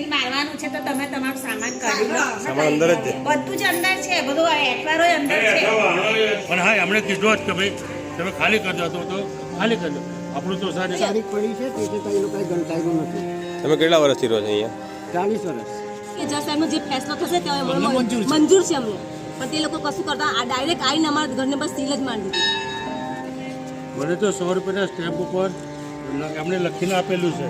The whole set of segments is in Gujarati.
સીલ મારવાનું છે તો તમે તમારો સામાન કાઢી લો. સામાન અંદર જ છે. બધું જ અંદર છે બધું એટવારો અંદર છે. પણ હા એમણે કીધું જ કે ભાઈ તમે ખાલી કરજો તો તો ખાલી કરજો. આપણું તો સારી તારીખ પડી છે તે કઈ લોકો ગણકાર્યું નથી. તમે કેટલા વર્ષથી રહો છો અહીંયા? ચાલીસ વર્ષ. કે જજ સાહેબનો જે ફેસલો થશે તે મંજૂર છે. અમને પણ તે લોકો કશું કરતા આ ડાયરેક્ટ આવીને અમારા ઘરને બસ સીલ જ મારી દીધી. મને તો સો રૂપિયાના સ્ટેમ્પ ઉપર એમણે લખીને આપેલું છે.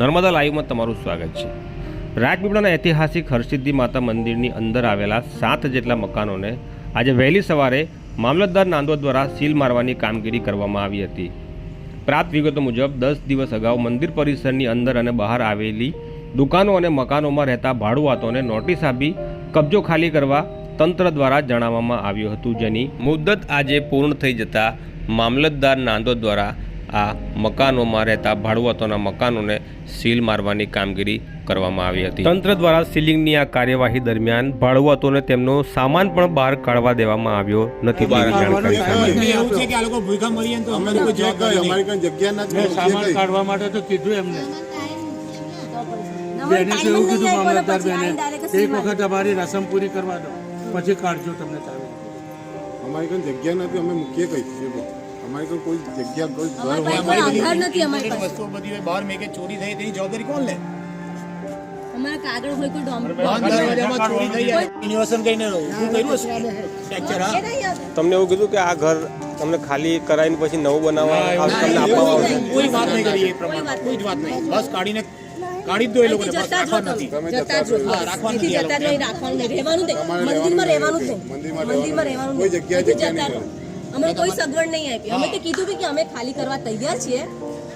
નર્મદા લાઈવમાં તમારું સ્વાગત છે. રાજપીપળાના ઐતિહાસિક હરસિદ્ધિ માતા મંદિરની અંદર આવેલા સાત જેટલા મકાનોને આજે વહેલી સવારે મામલતદાર નાંદોદ દ્વારા સીલ મારવાની કામગીરી કરવામાં આવી હતી. પ્રાપ્ત વિગતો મુજબ દસ દિવસ અગાઉ મંદિર પરિસરની અંદર અને બહાર આવેલી દુકાનો અને મકાનોમાં રહેતા ભાડુઆતોને નોટિસ આપી કબજો ખાલી કરવા તંત્ર દ્વારા જણાવવામાં આવ્યું હતું, જેની મુદ્દત આજે પૂર્ણ થઈ જતાં મામલતદાર નાંદોદ દ્વારા આ મકાનોમાં રહેતા ભાડુઆતોના મકાનોને સીલ મારવાની કામગીરી કરવામાં આવી હતી. તંત્ર દ્વારા સીલિંગની આ કાર્યવાહી દરમિયાન ભાડુઆતોને તેમનો સામાન પણ બહાર કાઢવા દેવામાં આવ્યો નથી. તો સામાન કાઢવા માટે કીધું એમને. બેને તો એવું કીધું મામલતદાર બેને એક વખત અમારી રસમ પૂરી કરવા દો. પછી કાઢજો તમને અમારી કઈ જગ્યા નથી અમે મૂકીએ કઈ. અમારી તો કોઈ જગ્યા કોઈ ઘર હોય અમારી આધાર નથી અમારી પાસે. વસ્તુઓ બધી હોય, બહાર મેકે ચોરી થઈ તેની જવાબદારી કોણ લે? અમારા કાગળ હોય કોઈ ડોમ દરવાજામાં ચોરી થઈ જાય. યુનિવર્સલ કહીને શું કર્યું હશે? ફ્રેક્ચર હા? તમને એવું કીધું કે આ ઘર તમને ખાલી કરાવીને પછી નવું બનાવવા તમને આપવામાં આવશે કોઈ વાત નહીં કરી એ પ્રમાણે. કોઈ જ વાત નહીં. બસ કાઢીને કાઢી દો એ લોકોને. બસ જતા રાખવા નથી. જતા જ હા, રાખવાનું નથી જતા જ નહીં રાખવાનું નહીં. રહેવાનું દે મંદિરમાં રહેવાનું છે મંદિરમાં રહેવાનું કોઈ જગ્યાએ જગ્યા નહીં રહો. અમને કોઈ સગવડ નહીં આપી. અમે તો કીધું બી કે અમે ખાલી કરવા તૈયાર છીએ.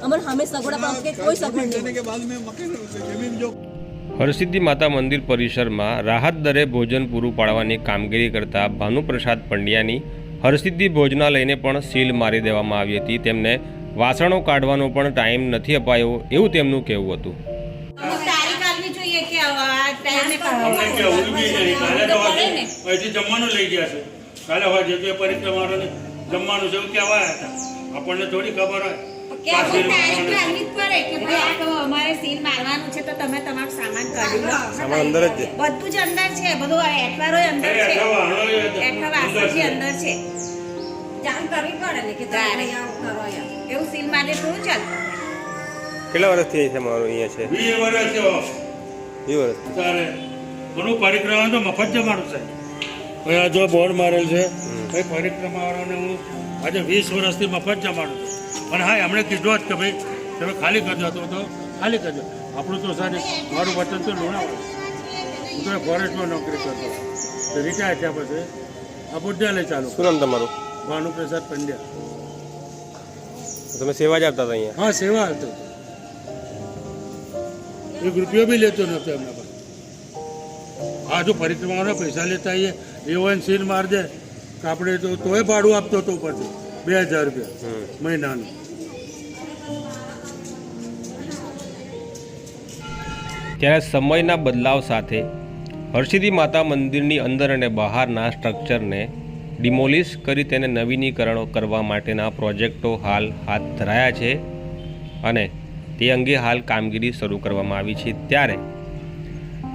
અમને સામે સગવડ આપવા કોઈ સગવડ નહીં. હરસિદ્ધિ માતા મંદિર પરિસરમાં રાહત દરે ભોજન પૂરું પાડવાની કામગીરી કરતા ભાનુપ્રસાદ પંડ્યાની હરસિદ્ધિ ભોજનાલયને પણ સીલ મારી દેવામાં આવી હતી. તેમને વાસણો કાઢવાનો પણ ટાઈમ નથી અપાયો એવું તેમનું કહેવું હતું. જમવાનું લઈ ગયા છે. કાલે હોય જે તે પરિક્રમાને જમવાનું છે એવું કહેવાયા હતા. આપણને થોડી ખબર હોય. કે અમુક તારીખ આપવી જ પડે કે ભાઈ આ તો અમારે સીલ મારવાનું છે તો તમે તમારું સામાન કાઢી અંદર જ બધું જ અંદર છે. બધું એટવારો અંદર છે. એઠવા અંદર. છે. જાણ કરવી પડે ને કે તારે એવું સીલ મારે થોડું ચાલે. કેટલા વર્ષથી છે મારું અહીંયા છે? વીસ વર્ષ થયો. વીસ વર્ષ. તારે ઘણું પરિક્રમા તો મફત જમાનું છે. હવે આ જો બોર્ડ મારેલ છે ભાઈ પરિક્રમાવાળાને હું આજે વીસ વર્ષથી મફત જમાડું છું. પણ હા એમણે કીધું જ કે ભાઈ તમે ખાલી કરજો તો તો ખાલી કરજો. આપણું તો સારી મારું વતન તો લુણાવાડું હું તો ફોરેસ્ટમાં નોકરી કરતો તો રિટાયર થયા પછી આ બુદ્ધાલય ચાલુ શું નામ તમારું? ભાનુપ્રસાદ પંડ્યા. તમે સેવા જ આપતા હતા અહીંયા? હા સેવા આપતો એક રૂપિયો બી લેતો નહોતો એમના પાસે. આ જો પરિક્રમાના પૈસા લેતા આવીએ એવો સીન મારજે આપણે તો તોય ભાડું આપતો હતો પછી બે હજાર રૂપિયા મહિનાનું. ત્યારે સમયના બદલાવ સાથે હર્ષિદી માતા મંદિરની અંદર અને બહારના સ્ટ્રક્ચરને ડિમોલિશ કરી તેને નવીનીકરણો કરવા માટેના પ્રોજેક્ટો હાલ હાથ ધરાયા છે અને તે અંગે હાલ કામગીરી શરૂ કરવામાં આવી છે. ત્યારે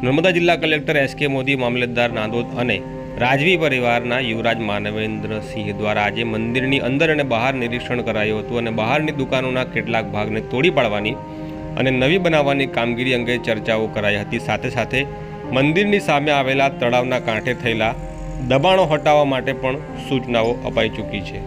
નર્મદા જિલ્લા કલેક્ટર એસ કે મોદી મામલતદાર નાંદોદ અને રાજવી પરિવારના યુવરાજ માનવેન્દ્રસિંહ દ્વારા આજે મંદિરની અંદર અને બહાર નિરીક્ષણ કરાયું હતું અને બહારની દુકાનોના કેટલાક ભાગને તોડી પાડવાની અને નવી બનાવવાની કામગીરી અંગે ચર્ચાઓ કરાઈ હતી. સાથે સાથે મંદિરની સામે આવેલા તળાવના કાંઠે થયેલા દબાણો હટાવવા માટે પણ સૂચનાઓ અપાઈ ચૂકી છે.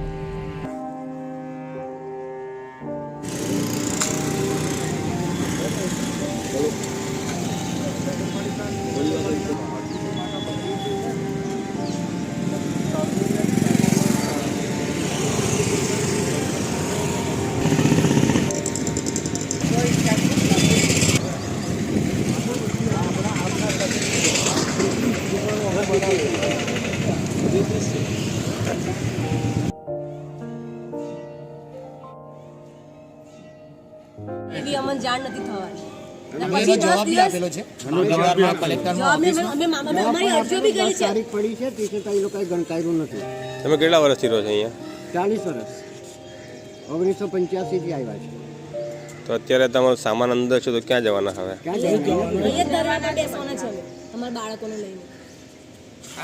છતાં એ લોકોએ ગણકાર્યું નથી. તમે કેટલા વર્ષથી રહો છો અહીંયા? ચાલીસ વર્ષ. ઓગણીસો પંચ્યાસીથી આવ્યા છે. તો અત્યારે તમારો સામાન અંદર છે તો ક્યાં જવાના હવે? ક્યાં જવાનું? અહીંયા જ દરવાજા બેસવાના છે અમારા બાળકોને લઈને. આ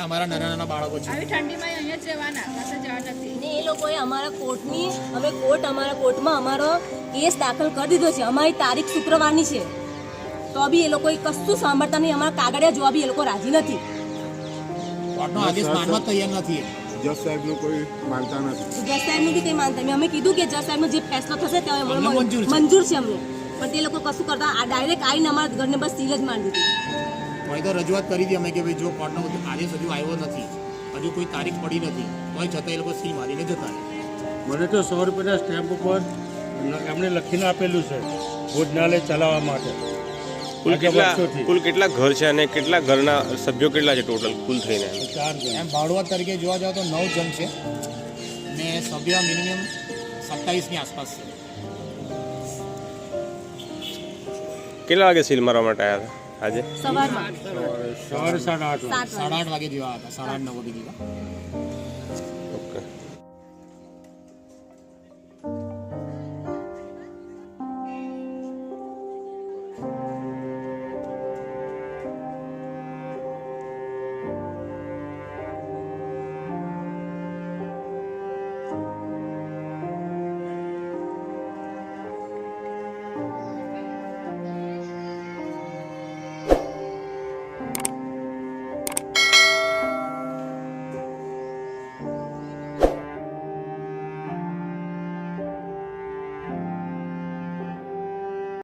અમારા નાના નાના બાળકો છે. આવી ઠંડીમાં અહીંયા જવાના પાછા જવા નથી. ને એ લોકોએ અમારા કોર્ટની અમે કોર્ટ અમારા કોર્ટમાં અમારો કેસ દાખલ કરી દીધો છે. અમારી તારીખ શુક્રવારની છે. તો બી એ લોકોએ કશું સાંભળતા નહીં. અમારા કાગળિયા જોવા બી એ લોકો રાજી નથી. કોર્ટનો આદેશ માનવા તૈયાર નથી. જજ સાહેબનું કોઈ માનતા નથી. જજ સાહેબનું બી કંઈ માનતા નહીં. અમે કીધું કે જજ સાહેબનો જે ફેસલો થશે તે અમને મંજૂર છે. મંજૂર છે અમને. પણ તે લોકો કશું કરતા આ ડાયરેક્ટ આવીને અમારા ઘરને બસ સીલ જ મારી દીધી. કોઈ તો રજૂઆત કરી હતી અમે કે ભાઈ જો કોર્ટનો આદેશ હજુ આવ્યો નથી હજુ કોઈ તારીખ પડી નથી તોય છતાં એ લોકો સીલ મારીને જતા મને તો સો રૂપિયાના સ્ટેમ્પ ઉપર એમણે લખીને આપેલું છે ભોજનાલય ચલાવવા માટે. કુલ કેટલા કુલ કેટલા ઘર છે અને કેટલા ઘરના સભ્યો કેટલા છે ટોટલ કુલ થઈને? એમ ભાડુઆત તરીકે જોવા જાવ તો નવ જણ છે ને સભ્ય મિનિમમ સત્તાવીસની આસપાસ છે. કેટલા વાગે સીલ મારવા માટે આવ્યા હતા? આજે? સવારમાં. સવારે સાડા આઠ સાડા આઠ વાગે જેવા હતા. સાડા આઠ નવ વાગે જેવા.